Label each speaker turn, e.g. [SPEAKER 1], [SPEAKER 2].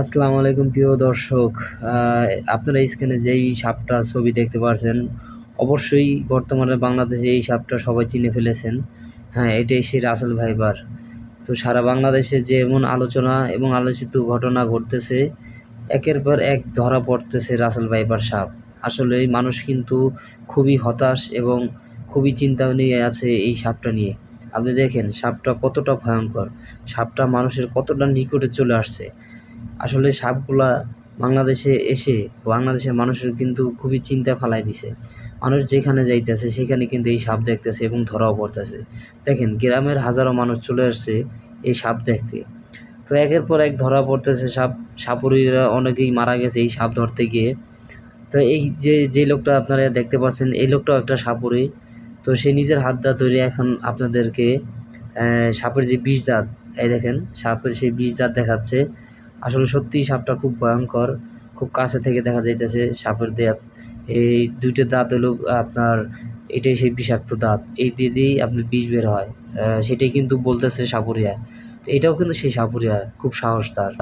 [SPEAKER 1] আসসালামু আলাইকুম প্রিয় দর্শক আপনারা স্ক্রিনে যেই সাপটা ছবি দেখতে পাচ্ছেন অবশ্যই বর্তমানে বাংলাদেশে এই সাপটা সবাই চিনে ফেলেছেন। হ্যাঁ এটাই সেই রাসেল ভাইবার। তো সারা বাংলাদেশে যেমন আলোচনা এবং আলোচিত ঘটনা ঘটতেছে, একের পর এক ধরা পড়তেছে রাসেল ভাইবার সাপ। আসলে মানুষ কিন্তু খুবই হতাশ এবং খুবই চিন্তা নিয়ে আছে এই সাপটা নিয়ে। আপনি দেখেন, সাপটা কতটা ভয়ঙ্কর, সাপটা মানুষের কতটা নিকটে চলে আসছে। আসলে সাপগুলা বাংলাদেশে এসে, বাংলাদেশের মানুষের কিন্তু খুবই চিন্তা ফালাই দিছে। মানুষ যেখানে যাইতেছে, সেখানে কিন্তু এই সাপ দেখতেছে এবং ধরাও পড়তেছে। দেখেন, গ্রামের হাজারো মানুষ চলে আসছে এই সাপ দেখতে। তো একের পর এক ধরা পড়তেছে সাপ, সাপুরিরা অনেকেই মারা গেছে এই সাপ ধরতে গিয়ে। তো এই যে যে লোকটা আপনারা দেখতে পাচ্ছেন, এই লোকটাও একটা সাপুরি। তো সে নিজের হাত দা ধরে এখন আপনাদেরকে সাপের যে বিষ দাঁত, এই দেখেন, সাপের সেই বিষ দাঁত দেখাচ্ছে। আসলে সত্যিই সাপটা খুব ভয়ঙ্কর। খুব কাছে থেকে দেখা যাইতেছে সাপের দাঁত এই দুইটা দাঁত হলো আপনার, এটাই সেই বিষাক্ত দাঁত। এই দিয়ে দিয়েই আপনার বিষ বের হয়। সেটাই কিন্তু বলতেছে সাপুরিয়া। তো এটাও কিন্তু সেই সাপুরিয়া, খুব সাহস তার।